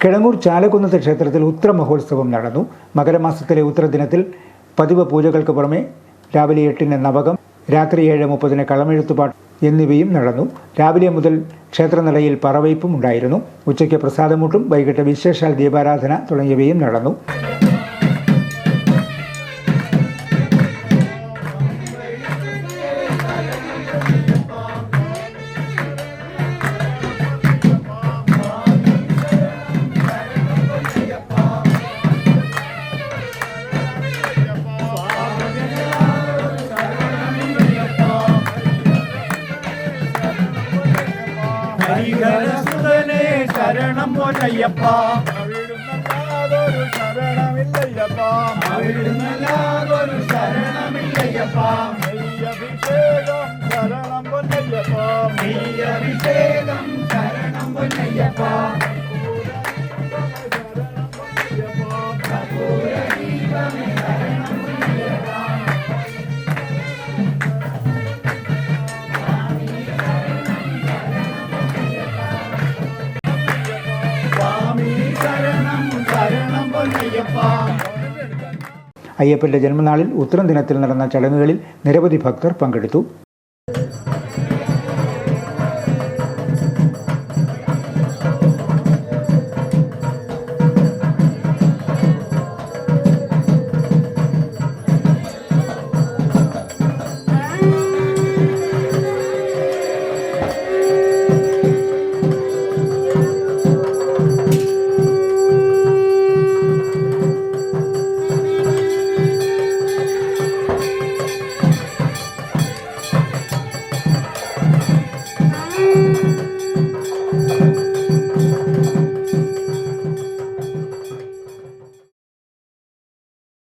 കിഴങ്ങൂർ ചാലക്കുന്നത്ത് ക്ഷേത്രത്തിൽ ഉത്ര മഹോത്സവം നടന്നു. മകരമാസത്തിലെ ഉത്തരദിനത്തിൽ പതിവ് പൂജകൾക്ക് പുറമെ രാവിലെ എട്ടിന് നവകം രാത്രി ഏഴ് മുപ്പതിന് കളമെഴുത്തുപാട്ട് എന്നിവയും നടന്നു. രാവിലെ മുതൽ ക്ഷേത്രനടയിൽ പറവയ്പ്പും ഉണ്ടായിരുന്നു. ഉച്ചയ്ക്ക് പ്രസാദമൂട്ടും വൈകിട്ട് വിശേഷാൽ ദീപാരാധന തുടങ്ങിയവയും നടന്നു. ஹரிஹரசுதனே சரணம் போலையப்பா அவிடுமல்லாதொரு சரணமில்லையப்பா. அவிடுமல்லாதொரு சரணமில்லையப்பா. நெய் அபிஷேகம் சரணம் பொன்னையப்பா. நெய் அபிஷேகம் சரணம் பொன்னையப்பா. അയ്യപ്പന്റെ ജന്മനാളിൽ ഉത്തരം ദിനത്തിൽ നടന്ന ചടങ്ങുകളിൽ നിരവധി ഭക്തർ പങ്കെടുത്തു